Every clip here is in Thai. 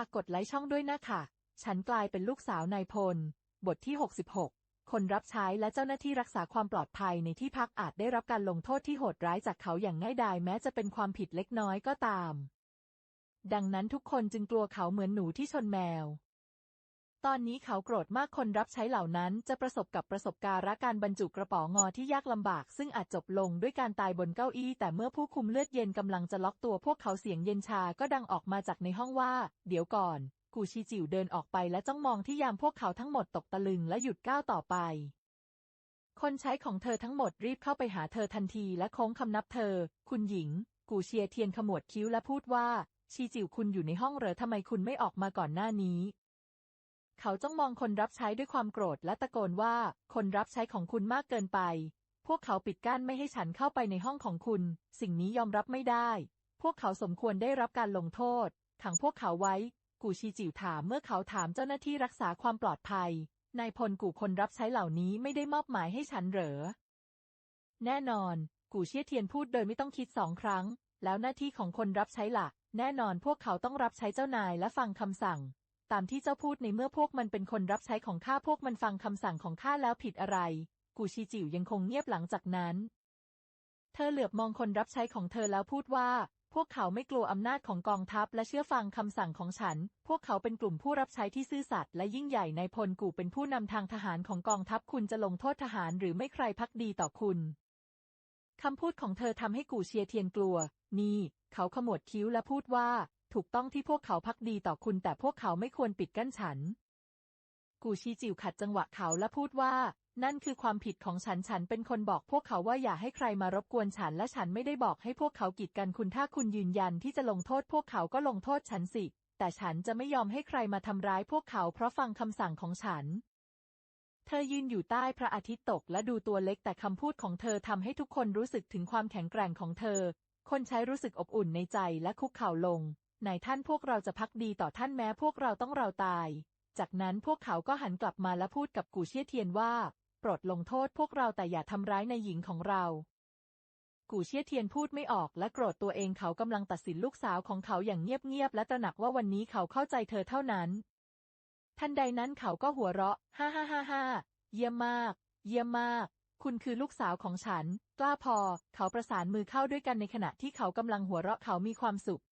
ากกดไลค์ช่องด้วยนะค่ะฉันกลายเป็นลูกสาวนายพล บทที่ 66 คนรับใช้และเจ้าหน้าที่รักษาความปลอดภัยในที่พักอาจได้รับการลงโทษที่โหดร้ายจากเขาอย่างง่ายดายแม้จะเป็นความผิดเล็กน้อยก็ตาม ดังนั้นทุกคนจึงกลัวเขาเหมือนหนูที่ชนแมว ตอนนี้เขาโกรธมากคนรับใช้เหล่านั้นจะประสบกับประสบการณ์การบรรจุกระป๋องอที่ยากลำบาก ซึ่งอาจจบลงด้วยการตายบนเก้าอี้ แต่เมื่อผู้คุมเลือดเย็นกำลังจะล็อกตัวพวกเขาเสียงเย็นชาก็ดังออกมาจากในห้องว่า เดี๋ยวก่อน กูชีจิ๋วเดินออกไปและจ้องมองที่ยามพวกเขาทั้งหมดตกตะลึงและหยุดก้าวต่อไป คนใช้ของเธอทั้งหมดรีบเข้าไปหาเธอทันทีและโค้งคำนับเธอ คุณหญิง กูเชียเทียนขมวดคิ้วและพูดว่าชีจิ๋วคุณอยู่ในห้องเหรอทำไมคุณไม่ออกมาก่อนหน้านี้ เขาจ้องมองคนรับใช้ด้วยความโกรธและตะโกนว่า คนรับใช้ของคุณมากเกินไป พวกเขาปิดกั้นไม่ให้ฉันเข้าไปในห้องของคุณ สิ่งนี้ยอมรับไม่ได้ พวกเขาสมควรได้รับการลงโทษ ขังพวกเขาไว้ กูชีจิ๋วถามเมื่อเขาถามเจ้าหน้าที่รักษาความปลอดภัย นายพลกูคนรับใช้เหล่านี้ไม่ได้มอบหมายให้ฉันเหรอ แน่นอน กูเชี่ยเทียนพูดโดยไม่ต้องคิดสองครั้ง แล้วหน้าที่ของคนรับใช้ล่ะ แน่นอนพวกเขาต้องรับใช้เจ้านายและฟังคำสั่ง ตามที่เจ้าพูดในเมื่อพวกมันเป็นคนรับใช้ของข้าพวกมันฟังคำสั่งของข้าแล้วผิดอะไร กูชีจิ๋วยังคงเงียบหลังจากนั้น เธอเหลือบมองคนรับใช้ของเธอแล้วพูดว่า พวกเขาไม่กลัวอำนาจของกองทัพและเชื่อฟังคำสั่งของฉัน พวกเขาเป็นกลุ่มผู้รับใช้ที่ซื่อสัตย์และยิ่งใหญ่ในพลกูเป็นผู้นำทางทหารของกองทัพคุณจะลงโทษทหารหรือไม่ใครพักดีต่อคุณคำพูดของเธอทำให้กูเชียเทียนกลัว นี่ เขาขมวดคิ้วและพูดว่า ถูกต้องที่พวกเขาพักดีต่อคุณ แต่พวกเขาไม่ควรปิดกั้นฉัน กูชีจิวขัดจังหวะเขาและพูดว่า นั่นคือความผิดของฉันฉันเป็นคนบอกพวกเขาว่าอย่าให้ใครมารบกวนฉันและฉันไม่ได้บอกให้พวกเขากีดกันคุณถ้าคุณยืนยันที่จะลงโทษ พวกเขาก็ลงโทษฉันสิ แต่ฉันจะไม่ยอมให้ใครมาทำร้ายพวกเขาเพราะฟังคำสั่งของฉันเธอยืนอยู่ใต้พระอาทิตย์ตกและดูตัวเล็กแต่คำพูดของเธอทำให้ทุกคนรู้สึกถึงความแข็งแกร่งของเธอ คนใช้รู้สึกอบอุ่นในใจและคุกเข่าลง นายท่านพวกเราจะพักดีต่อท่านแม้พวกเราต้องเราตาย จากนั้นพวกเขาก็หันกลับมาและพูดกับกูเชี่ยเทียนว่า โปรดลงโทษพวกเราแต่อย่าทำร้ายในหญิงของเรา กูเชี่ยเทียนพูดไม่ออกและโกรธตัวเองเขากำลังตัดสินลูกสาวของเขาอย่างเงียบๆและตระหนักว่าวันนี้เขาเข้าใจเธอเท่านั้น ทันใดนั้นเขาก็หัวเราะ ฮ่าฮ่าฮ่าฮ่าเยี่ยมมาก เยี่ยมมาก คุณคือลูกสาวของฉัน กล้าพอ เขาประสานมือเข้าด้วยกันในขณะที่เขากำลังหัวเราะเขามีความสุข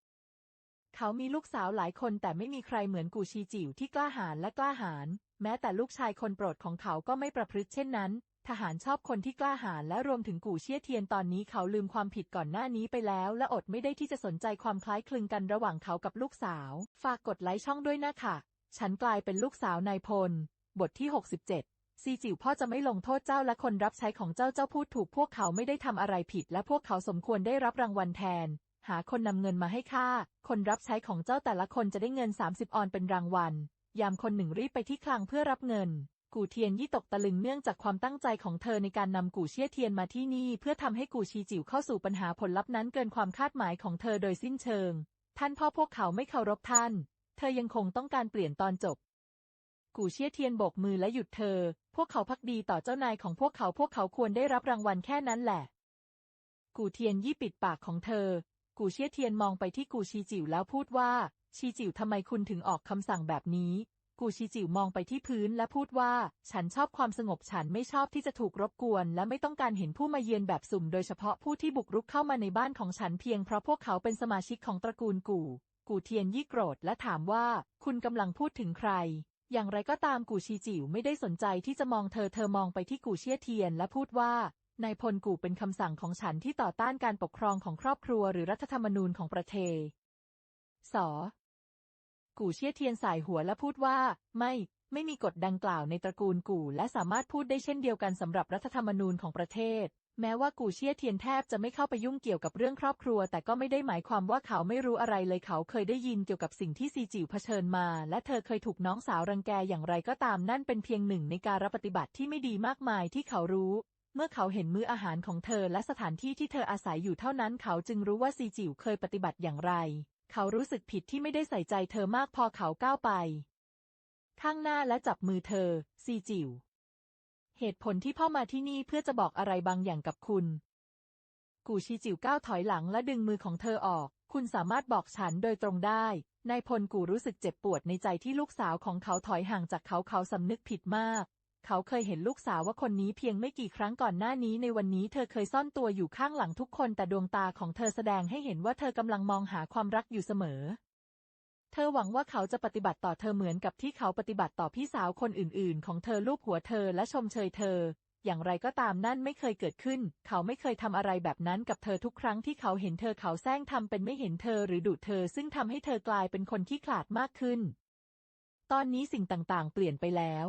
เขามีลูกสาวหลายคนแต่ไม่มีใครเหมือนกูชีจิ๋วที่กล้าหาญและกล้าหาญแม้แต่ลูกชายคนโปรดของเขาก็ไม่ประพฤติเช่นนั้น ทหารชอบคนที่กล้าหาญและรวมถึงกูเชี่ยเทียนตอนนี้เขาลืมความผิดก่อนหน้านี้ไปแล้ว และอดไม่ได้ที่จะสนใจความคล้ายคลึงกันระหว่างเขากับลูกสาว ฝากกดไลค์ช่องด้วยนะค่ะฉันกลายเป็นลูกสาวนายพล บทที่ 67 ซีจิ๋วพ่อจะไม่ลงโทษเจ้าและคนรับใช้ของเจ้าเจ้าพูดถูกพวกเขาไม่ได้ทำอะไรผิด และพวกเขาสมควรได้รับรางวัลแทน หาคนนำเงินมาให้ข้า คนรับใช้ของเจ้าแต่ละคนจะได้เงิน 30 ออนเป็นรางวัล ยามคนหนึ่งรีบไปที่คลังเพื่อรับเงิน กูเทียนยี่ตกตะลึงเนื่องจากความตั้งใจของเธอในการนำกูเชี่ยเทียนมาที่นี่ เพื่อทำให้กูชีจิ๋วเข้าสู่ปัญหาผลลัพธ์นั้นเกินความคาดหมายของเธอโดยสิ้นเชิง ท่านพ่อพวกเขาไม่เคารพท่าน เธอยังคงต้องการเปลี่ยนตอนจบ กูเชี่ยเทียนโบกมือและหยุดเธอ พวกเขาพักดีต่อเจ้านายของพวกเขาพวกเขาควรได้รับรางวัลแค่นั้นแหละกูเทียนยี่ปิดปากของเธอ กูเชี่ยเทียนมองไปที่กูชีจิ๋วแล้วพูดว่า ชีจิ๋วทำไมคุณถึงออกคำสั่งแบบนี้ กูชีจิ๋วมองไปที่พื้นและพูดว่า ฉันชอบความสงบฉันไม่ชอบที่จะถูกรบกวน และไม่ต้องการเห็นผู้มาเยือนแบบสุ่ม โดยเฉพาะผู้ที่บุกรุกเข้ามาในบ้านของฉันเพียงเพราะพวกเขาเป็นสมาชิกของตระกูลกู่ กูเทียนยี่โกรธและถามว่า คุณกำลังพูดถึงใครอย่างไรก็ตามกูชีจิ๋วไม่ได้สนใจที่จะมองเธอเธอมองไปที่กูเชี่ยเทียนและพูดว่า นายพลกูเป็นคำสั่งของฉันที่ต่อต้านการปกครองของครอบครัวหรือรัฐธรรมนูญของประเทศ ส กูเชี่ยเทียนสายหัวและพูดว่า ไม่ ไม่มีกฎดังกล่าวในตระกูลกูและสามารถพูดได้เช่นเดียวกันสำหรับรัฐธรรมนูญของประเทศ แม้ว่ากูเชี่ยเทียนแทบจะไม่เข้าไปยุ่งเกี่ยวกับเรื่องครอบครัว แต่ก็ไม่ได้หมายความว่าเขาไม่รู้อะไรเลยเขาเคยได้ยินเกี่ยวกับสิ่งที่ซีจิ๋วเผชิญมา และเธอเคยถูกน้องสาวรังแกอย่างไรก็ตามนั่นเป็นเพียงหนึ่งในการรับปฏิบัติที่ไม่ดีมากมายที่เขารู้ เมื่อเขาเห็นมื้ออาหารของเธอและสถานที่ที่เธออาศัยอยู่เท่านั้น เขาจึงรู้ว่าซีจิ๋วเคยปฏิบัติอย่างไร เขารู้สึกผิดที่ไม่ได้ใส่ใจเธอมากพอเขาก้าวไป ข้างหน้าและจับมือเธอ ซีจิ๋วเหตุผลที่พ่อมาที่นี่เพื่อจะบอกอะไรบางอย่างกับคุณ กูชีจิ๋วก้าวถอยหลังและดึงมือของเธอออก คุณสามารถบอกฉันโดยตรงได้ นายพลกูรู้สึกเจ็บปวดในใจที่ลูกสาวของเขาถอยห่างจากเขาเขาสำนึกผิดมาก เขาเคยเห็นลูกสาวว่าคนนี้เพียงไม่กี่ครั้งก่อนหน้านี้ในวันนี้เธอเคยซ่อนตัวอยู่ข้างหลังทุกคนแต่ดวงตาของเธอแสดงให้เห็นว่าเธอกำลังมองหาความรักอยู่เสมอ เธอหวังว่าเขาจะปฏิบัติต่อเธอเหมือนกับที่เขาปฏิบัติต่อพี่สาวคนอื่นๆ ของเธอลูบหัวเธอและชมเชยเธอ อย่างไรก็ตามนั่นไม่เคยเกิดขึ้น เขาไม่เคยทำอะไรแบบนั้นกับเธอทุกครั้งที่เขาเห็นเธอเขาแซงทำเป็นไม่เห็นเธอหรือดุเธอซึ่งทำให้เธอกลายเป็นคนขี้ขลาดมากขึ้น ตอนนี้สิ่งต่างๆ เปลี่ยนไปแล้ว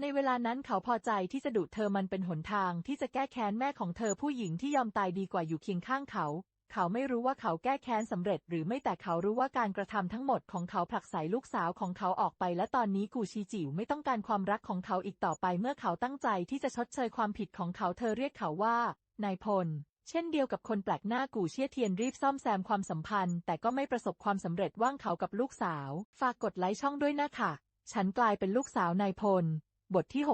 ในเวลานั้นเขาพอใจที่จะดุเธอมันเป็นหนทางที่จะแก้แค้นแม่ของเธอผู้หญิงที่ยอมตายดีกว่าอยู่เคียงข้างเขา เขาไม่รู้ว่าเขาแก้แค้นสำเร็จหรือไม่แต่เขารู้ว่าการกระทำทั้งหมดของเขาผลักไสลูกสาวของเขาออกไปและตอนนี้กูชีจิ๋วไม่ต้องการความรักของเขาอีกต่อไปเมื่อเขาตั้งใจที่จะชดเชยความผิดของเขาเธอเรียกเขาว่านายพลเช่นเดียวกับคนแปลกหน้ากูเชี่ยเทียนรีบซ่อมแซมความสัมพันธ์ แต่ก็ไม่ประสบความสำเร็จว่างเขากับลูกสาว ฝากกดไลค์ช่องด้วยนะค่ะฉันกลายเป็นลูกสาวนายพล บทที่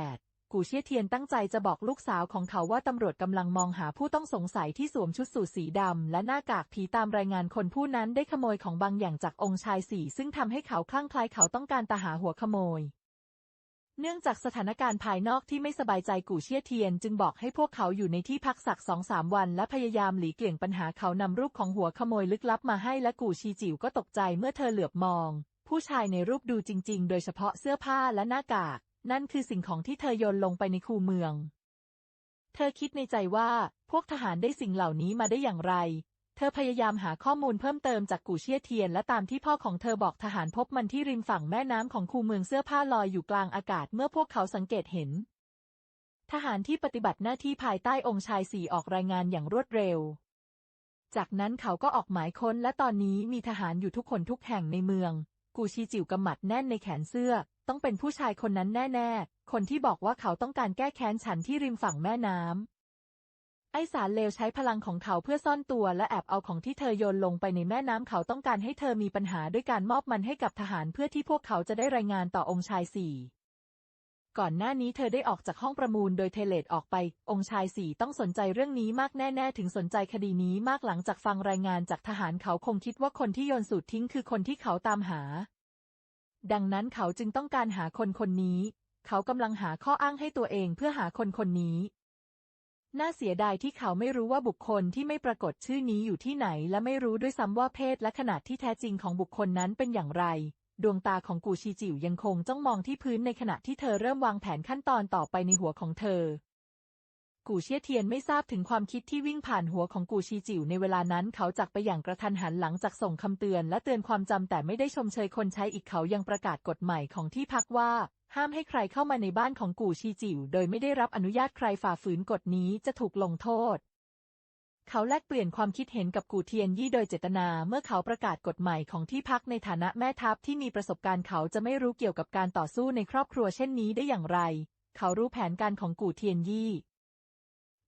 68 กูเชี่ยเทียนตั้งใจจะบอกลูกสาวของเขาว่าตำรวจกำลังมองหาผู้ต้องสงสัยที่สวมชุดสูทสีดำและหน้ากากผีตามรายงานคนผู้นั้นได้ขโมยของบางอย่างจากองค์ชายสี่ซึ่งทำให้เขาคลั่งคล้เขาต้องการตาหาหัวขโมย เนื่องจากสถานการณ์ภายนอกที่ไม่สบายใจกู่เชี่ยเทียน จึงบอกให้พวกเขาอยู่ในที่พักสักสองสามวัน และพยายามหลีกเลี่ยงปัญหาเขานำรูปของหัวขโมยลึกลับมาให้และกู่ชีจิ๋วก็ตกใจเมื่อเธอเหลือบมอง ผู้ชายในรูปดูจริง ๆ โดยเฉพาะเสื้อผ้าและหน้ากาก นั่นคือสิ่งของที่เธอโยนลงไปในคูเมือง เธอคิดในใจว่าพวกทหารได้สิ่งเหล่านี้มาได้อย่างไร เธอพยายามหาข้อมูลเพิ่มเติมจากกู่เชี่ยเทียน และตามที่พ่อของเธอบอกทหารพบมันที่ริมฝั่งแม่น้ำของคูเมืองเสื้อผ้าลอยอยู่กลางอากาศเมื่อพวกเขาสังเกตเห็น ทหารที่ปฏิบัติหน้าที่ภายใต้องค์ชายสี่ออกรายงานอย่างรวดเร็ว จากนั้นเขาก็ออกหมายค้นและตอนนี้มีทหารอยู่ทุกคนทุกแห่งในเมือง กูชีจิ๋วกำหมัดแน่นในแขนเสื้อ ต้องเป็นผู้ชายคนนั้นแน่ๆ คนที่บอกว่าเขาต้องการแก้แค้นฉันที่ริมฝั่งแม่น้ำ ไอสารเลวใช้พลังของเขาเพื่อซ่อนตัวและแอบเอาของที่เธอโยนลงไปในแม่น้ำเขาต้องการให้เธอมีปัญหาด้วยการมอบมันให้กับทหารเพื่อที่พวกเขาจะได้รายงานต่อองค์ชายสี่ก่อนหน้านี้เธอได้ออกจากห้องประมูลโดยเทเลตออกไป องค์ชายสี่ต้องสนใจเรื่องนี้มากแน่ๆ ถึงสนใจคดีนี้มากหลังจากฟังรายงานจากทหารเขาคงคิดว่าคนที่โยนสูตรทิ้งคือคนที่เขาตามหา ดังนั้นเขาจึงต้องการหาคนคนนี้ เขากำลังหาข้ออ้างให้ตัวเองเพื่อหาคนคนนี้ น่าเสียดายที่เขาไม่รู้ว่าบุคคลที่ไม่ปรากฏชื่อนี้อยู่ที่ไหน และไม่รู้ด้วยซ้ำว่าเพศและขนาดที่แท้จริงของบุคคลนั้นเป็นอย่างไร ดวงตาของกูชีจิ๋วยังคงจ้องมองที่พื้นในขณะที่เธอเริ่มวางแผนขั้นตอนต่อไปในหัวของเธอ กูเชี่ยเทียนไม่ทราบถึงความคิดที่วิ่งผ่านหัวของกูชีจิ๋วในเวลานั้นเขาจากไปอย่างกระทันหันหลังจากส่งคำเตือนและเตือนความจำแต่ไม่ได้ชมเชยคนใช้อีกเขายังประกาศกฎใหม่ของที่พักว่า ห้ามให้ใครเข้ามาในบ้านของกูชีจิ๋วโดยไม่ได้รับอนุญาตใครฝ่าฝืนกฎนี้จะถูกลงโทษ เขาแลกเปลี่ยนความคิดเห็นกับกูเทียนยี่โดยเจตนาเมื่อเขาประกาศกฎใหม่ของที่พักในฐานะแม่ทัพที่มีประสบการณ์เขาจะไม่รู้เกี่ยวกับการต่อสู้ในครอบครัวเช่นนี้ได้อย่างไร เขารู้แผนการของกูเทียนยี่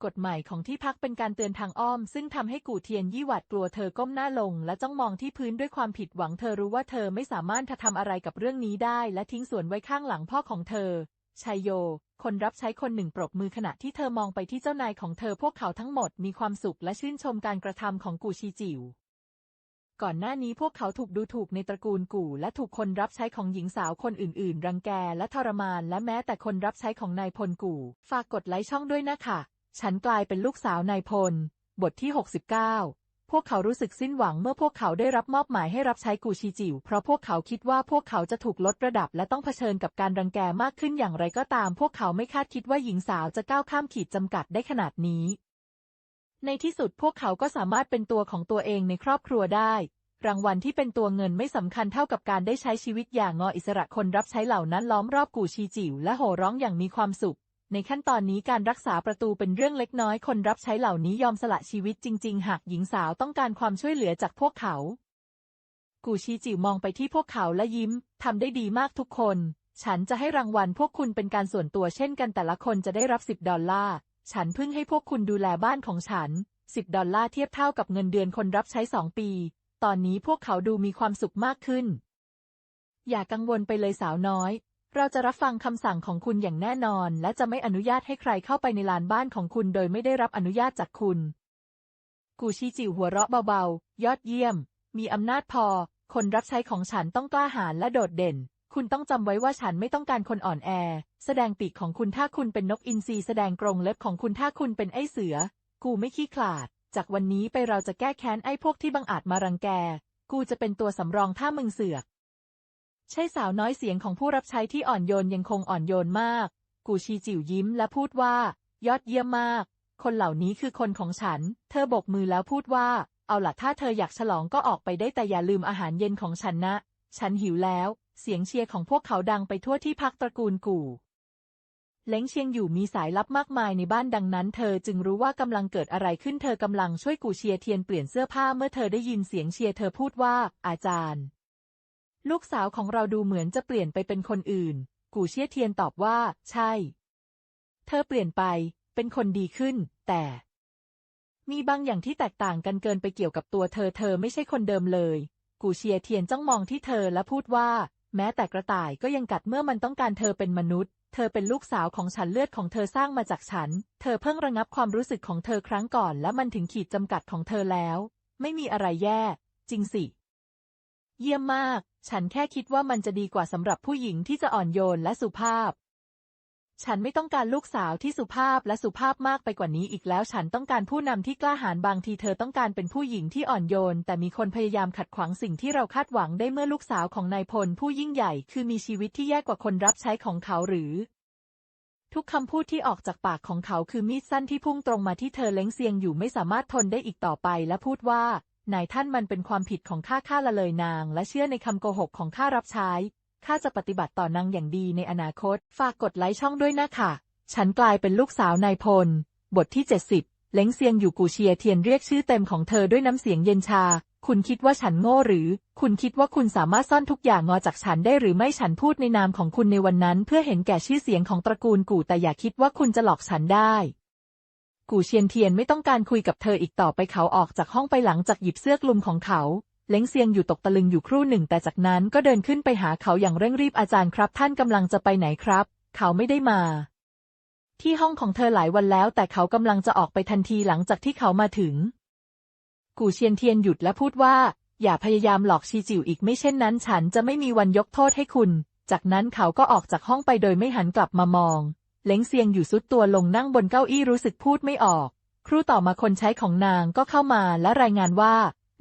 กฎใหม่ของที่พักเป็นการเตือนทางอ้อม ซึ่งทำให้กูเทียนยี่หวาดกลัวเธอก้มหน้าลง และจ้องมองที่พื้นด้วยความผิดหวังเธอรู้ว่าเธอไม่สามารถทำอะไรกับเรื่องนี้ได้ และทิ้งส่วนไว้ข้างหลังพ่อของเธอชัยโย คนรับใช้คนหนึ่งปรบมือขณะที่เธอมองไปที่เจ้านายของเธอพวกเขาทั้งหมดมีความสุขและชื่นชมการกระทำของกูชีจิ๋วก่อนหน้านี้พวกเขาถูกดูถูกในตระกูลกู่ และถูกคนรับใช้ของหญิงสาวคนอื่นๆ รังแกและทรมาน และแม้แต่คนรับใช้ของนายพลกู่ ฝากกดไลค์ช่องด้วยนะคะ ฉันกลายเป็นลูกสาวนายพล บทที่ 69 พวกเขารู้สึกสิ้นหวังเมื่อพวกเขาได้รับมอบหมายให้รับใช้กูชีจิ๋วเพราะพวกเขาคิดว่าพวกเขาจะถูกลดระดับและต้องเผชิญกับการรังแกมากขึ้นอย่างไรก็ตาม พวกเขาไม่คาดคิดว่าหญิงสาวจะก้าวข้ามขีดจำกัดได้ขนาดนี้ ในที่สุดพวกเขาก็สามารถเป็นตัวของตัวเองในครอบครัวได้ รางวัลที่เป็นตัวเงินไม่สำคัญเท่ากับการได้ใช้ชีวิตอย่างงออิสระคนรับใช้เหล่านั้นล้อมรอบกูชีจิ๋วและโห่ร้องอย่างมีความสุข ในขั้นตอนนี้การรักษาประตูเป็นเรื่องเล็กน้อย คนรับใช้เหล่านี้ยอมสละชีวิตจริง ๆ หากหญิงสาวต้องการความช่วยเหลือจากพวกเขา กูชีจิวมองไปที่พวกเขาและยิ้ม ทำได้ดีมากทุกคน ฉันจะให้รางวัลพวกคุณเป็นการส่วนตัวเช่นกันแต่ละคนจะได้รับสิบดอลลาร์ ฉันเพิ่งให้พวกคุณดูแลบ้านของฉันสิบดอลลาร์เทียบเท่ากับเงินเดือนคนรับใช้สองปี ตอนนี้พวกเขาดูมีความสุขมากขึ้น อย่ากังวลไปเลยสาวน้อย เราจะรับฟังคำสั่งของคุณอย่างแน่นอน และจะไม่อนุญาตให้ใครเข้าไปในลานบ้านของคุณโดยไม่ได้รับอนุญาตจากคุณ กูชีจิ๋วหัวเราะเบาๆ ยอดเยี่ยม มีอำนาจพอ คนรับใช้ของฉันต้องกล้าหาญและโดดเด่น คุณต้องจำไว้ว่าฉันไม่ต้องการคนอ่อนแอ แสดงปีกของคุณถ้าคุณเป็นนกอินทรีแสดงกรงเล็บของคุณถ้าคุณเป็นไอ้เสือ กูไม่ขี้ขลาด จากวันนี้ไปเราจะแก้แค้นไอ้พวกที่บังอาจมารังแก กูจะเป็นตัวสำรองถ้ามึงเสือก ใช่สาวน้อยเสียงของผู้รับใช้ที่อ่อนโยนยังคงอ่อนโยนมาก กูชีจิ๋วยิ้มและพูดว่า ยอดเยี่ยมมาก คนเหล่านี้คือคนของฉัน เธอบกมือแล้วพูดว่า เอาล่ะถ้าเธออยากฉลองก็ออกไปได้แต่อย่าลืมอาหารเย็นของฉันนะ ฉันหิวแล้ว เสียงเชียร์ของพวกเขาดังไปทั่วที่พักตระกูลกู่เล้งเชียงอยู่มีสายลับมากมายในบ้านดังนั้นเธอจึงรู้ว่ากำลังเกิดอะไรขึ้นเธอกำลังช่วยกูเชียเทียนเปลี่ยนเสื้อผ้าเมื่อเธอได้ยินเสียงเชียร์เธอพูดว่า อาจารย์ ลูกสาวของเราดูเหมือนจะเปลี่ยนไปเป็นคนอื่น กูเชียเทียนตอบว่า ใช่ เธอเปลี่ยนไป เป็นคนดีขึ้น แต่ มีบางอย่างที่แตกต่างกันเกินไปเกี่ยวกับตัวเธอ เธอไม่ใช่คนเดิมเลย กูเชียเทียนจ้องมองที่เธอและพูดว่า แม้แต่กระต่ายก็ยังกัดเมื่อมันต้องการเธอเป็นมนุษย์ เธอเป็นลูกสาวของฉันเลือดของเธอสร้างมาจากฉัน เธอเพิ่งระงับความรู้สึกของเธอครั้งก่อน และมันถึงขีดจำกัดของเธอแล้ว ไม่มีอะไรแย่ จริงสิ เยี่ยมมาก ฉันแค่คิดว่ามันจะดีกว่าสำหรับผู้หญิงที่จะอ่อนโยนและสุภาพ ฉันไม่ต้องการลูกสาวที่สุภาพและสุภาพมากไปกว่านี้อีกแล้ว ฉันต้องการผู้นำที่กล้าหาญบางทีเธอต้องการเป็นผู้หญิงที่อ่อนโยน แต่มีคนพยายามขัดขวางสิ่งที่เราคาดหวังได้เมื่อลูกสาวของนายพลผู้ยิ่งใหญ่ คือมีชีวิตที่แย่กว่าคนรับใช้ของเขาหรือทุกคำพูดที่ออกจากปากของเขาคือมีดสั้นที่พุ่งตรงมาที่เธอเล้งเซียงอยู่ไม่สามารถทนได้อีกต่อไปและพูดว่า นายท่านมันเป็นความผิดของข้าข้าละเลยนาง และเชื่อในคำโกหกของข้ารับใช้ ข้าจะปฏิบัติต่อนางอย่างดีในอนาคต ฝากกดไลค์ช่องด้วยนะค่ะฉันกลายเป็นลูกสาวนายพล บทที่ 70 เล้งเซียงอยู่กูเชียเทียนเรียกชื่อเต็มของเธอด้วยน้ำเสียงเย็นชา คุณคิดว่าฉันโง่หรือ คุณคิดว่าคุณสามารถซ่อนทุกอย่างงอจากฉันได้หรือไม่ฉันพูดในนามของคุณในวันนั้น เพื่อเห็นแก่ชื่อเสียงของตระกูลกู่แต่อย่าคิดว่าคุณจะหลอกฉันได้ กูเชียนเทียนไม่ต้องการคุยกับเธออีกต่อไปเขาออกจากห้องไปหลังจากหยิบเสื้อกลุ่มของเขาเล้งเซียงอยู่ตกตะลึงอยู่ครู่หนึ่ง แต่จากนั้นก็เดินขึ้นไปหาเขาอย่างเร่งรีบอาจารย์ครับ ท่านกำลังจะไปไหนครับ เขาไม่ได้มา ที่ห้องของเธอหลายวันแล้ว แต่เขากำลังจะออกไปทันทีหลังจากที่เขามาถึง กูเชียนเทียนหยุดและพูดว่า อย่าพยายามหลอกชีจิวอีกไม่เช่นนั้น ฉันจะไม่มีวันยกโทษให้คุณ จากนั้นเขาก็ออกจากห้องไปโดยไม่หันกลับมามอง เล้งเซียงอยู่ซุดตัวลงนั่งบนเก้าอี้รู้สึกพูดไม่ออก ครูต่อมาคนใช้ของนางก็เข้ามาและรายงานว่า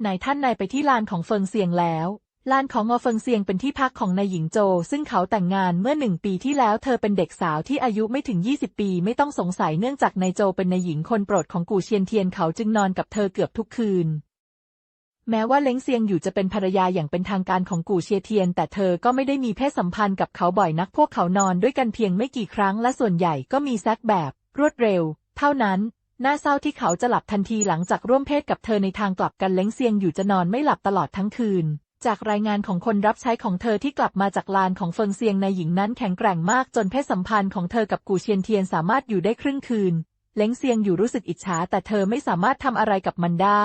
นายท่านนายไปที่ลานของเฟิงเซียงแล้ว ลานของงอเฟิงเซียงเป็นที่พักของนายหญิงโจ ซึ่งเขาแต่งงานเมื่อหนึ่งปีที่แล้วเธอเป็นเด็กสาวที่อายุไม่ถึง 20 ปีไม่ต้องสงสัยเนื่องจากนายโจเป็นนายหญิงคนโปรดของกูเชียนเทียนเขาจึงนอนกับเธอเกือบทุกคืน แม้ว่าเล้งเซียงอยู่จะเป็นภรรยาอย่างเป็นทางการของกูเชียเทียน แต่เธอก็ไม่ได้มีเพศสัมพันธ์กับเขาบ่อยนัก พวกเขานอนด้วยกันเพียงไม่กี่ครั้งและส่วนใหญ่ก็มีแซกแบบ รวดเร็ว เท่านั้นน่าเศร้าที่เขาจะหลับทันทีหลังจากร่วมเพศกับเธอในทางกลับกันเล้งเซียงอยู่จะนอนไม่หลับตลอดทั้งคืน จากรายงานของคนรับใช้ของเธอที่กลับมาจากลานของเฟิงเซียงในหญิงนั้นแข็งแกร่งมากจนเพศสัมพันธ์ของเธอกับกูเชียนเทียนสามารถอยู่ได้ครึ่งคืนเล้งเซียงอยู่รู้สึกอิจฉาแต่เธอไม่สามารถทำอะไรกับมันได้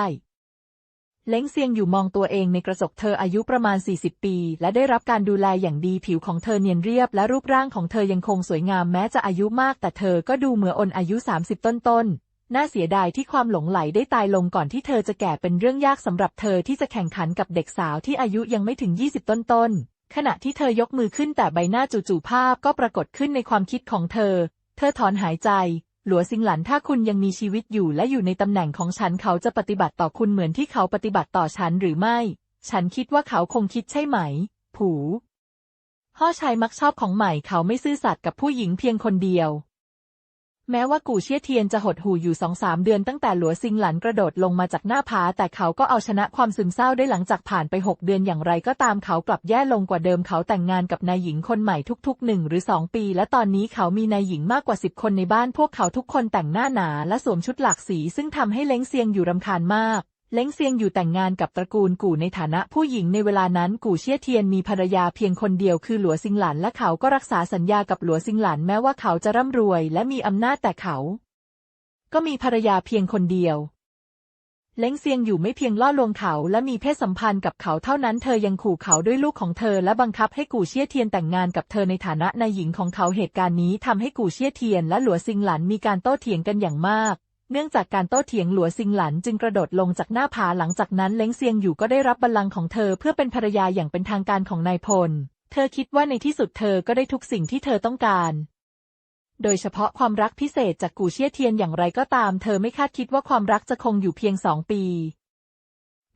เล้งเซียงอยู่มองตัวเองในกระจกเธออายุประมาณ 40 ปี และได้รับการดูแลอย่างดีผิวของเธอเนียนเรียบ และรูปร่างของเธอยังคงสวยงามแม้จะอายุมาก แต่เธอก็ดูเหมือนอนอายุ 30 ต้นๆ น่าเสียดายที่ความหลงไหลได้ตายลงก่อนที่เธอจะแก่เป็นเรื่องยากสำหรับเธอที่จะแข่งขันกับเด็กสาวที่อายุยังไม่ถึง 20 ต้นๆ ขณะที่เธอยกมือขึ้นแต่ใบหน้าจู่ๆภาพก็ปรากฏขึ้นในความคิดของเธอ เธอถอนหายใจ หลัวซิงหลันถ้าคุณยังมีชีวิตอยู่และอยู่ในตำแหน่งของฉันเขาจะปฏิบัติต่อคุณเหมือนที่เขาปฏิบัติต่อฉันหรือไม่ ฉันคิดว่าเขาคงคิดใช่ไหม ผูห่อชายมักชอบของใหม่เขาไม่ซื่อสัตย์กับผู้หญิงเพียงคนเดียว แม้ว่ากูเชี่ยเทียนจะหดหู่อยู่สองสามเดือนตั้งแต่หลัวซิงหลันกระโดดลงมาจากหน้าผาแต่เขาก็เอาชนะความซึมเศร้าได้หลังจากผ่านไปหกเดือนอย่างไรก็ตามเขากลับแย่ลงกว่าเดิมเขาแต่งงานกับนายหญิงคนใหม่ทุกๆหนึ่งหรือสองปี และตอนนี้เขามีนายหญิงมากกว่าสิบคนในบ้านพวกเขาทุกคนแต่งหน้าหนาและสวมชุดหลากสีซึ่งทำให้เล้งเซียงอยู่รำคาญมาก เล้งเซียงอยู่แต่งงานกับตระกูลกู่ในฐานะผู้หญิงในเวลานั้นกู่เชี่ยเทียนมีภรรยาเพียงคนเดียวคือหลัวซิงหลันและเขาก็รักษาสัญญากับหลัวซิงหลันแม้ว่าเขาจะร่ำรวยและมีอำนาจแต่เขา ก็มีภรรยาเพียงคนเดียว เล้งเซียงอยู่ไม่เพียงล่อลวงเขาและมีเพศสัมพันธ์กับเขาเท่านั้นเธอยังขู่เขาด้วยลูกของเธอและบังคับให้กู่เชี่ยเทียนแต่งงานกับเธอในฐานะนายหญิงของเขาเหตุการณ์นี้ทำให้กู่เชี่ยเทียนและหลัวซิงหลันมีการโต้เถียงกันอย่างมาก เนื่องจากการโต้เถียงหลัวซิงหลันจึงกระโดดลงจากหน้าผาหลังจากนั้นเล้งเซียงอยู่ก็ได้รับบัลลังก์ของเธอเพื่อเป็นภรรยาอย่างเป็นทางการของนายพล เธอคิดว่าในที่สุดเธอก็ได้ทุกสิ่งที่เธอต้องการ โดยเฉพาะความรักพิเศษจากกูเชี่ยเทียนอย่างไรก็ตาม เธอไม่คาดคิดว่าความรักจะคงอยู่เพียงสองปี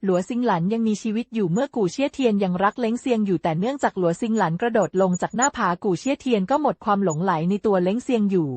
หลัวซิงหลันยังมีชีวิตอยู่เมื่อกูเชี่ยเทียนยังรักเล้งเซียงอยู่แต่เนื่องจากหลัวซิงหลันกระโดดลงจากหน้าผากูเชี่ยเทียนก็หมดความหลงไหลในตัวเล้งเซียงอยู่